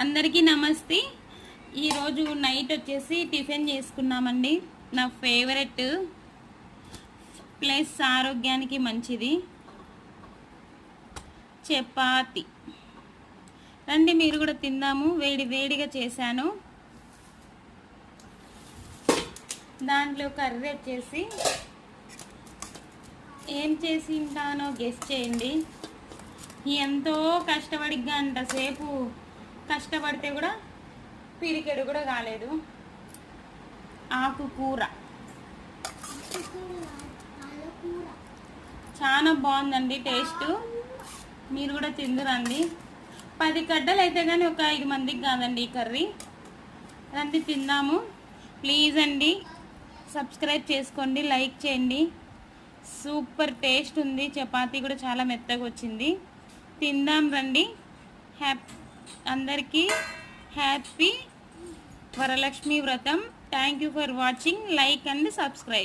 అందరికీ నమస్తే. ఈరోజు నైట్ వచ్చేసి టిఫిన్ చేసుకున్నామండి. నా ఫేవరెట్ ప్లస్ ఆరోగ్యానికి మంచిది. చపాతి. రండి మీరు కూడా తిందాము. వేడి వేడిగా చేశాను. దాంట్లో కర్రీ వచ్చేసి ఏం చేసి ఉంటానో గెస్ట్ చేయండి. ఎంతో కష్టపడి గంట సేపు కష్టపడితే కూడా పిరికెడు కూడా కాలేదు. ఆకుకూర. చాలా బాగుందండి టేస్ట్. మీరు కూడా తిందురండి. పది గడ్డలు అయితే కానీ ఒక ఐదు మందికి కాదండి ఈ కర్రీ. రండి తిందాము. ప్లీజ్ అండి సబ్స్క్రైబ్ చేసుకోండి లైక్ చేయండి. సూపర్ టేస్ట్ ఉంది. చపాతీ కూడా చాలా మెత్తగా వచ్చింది. తిందాం రండి. హ్యాపీ అందరికీ happy Varalakshmi Vratam. Thank you for watching like and subscribe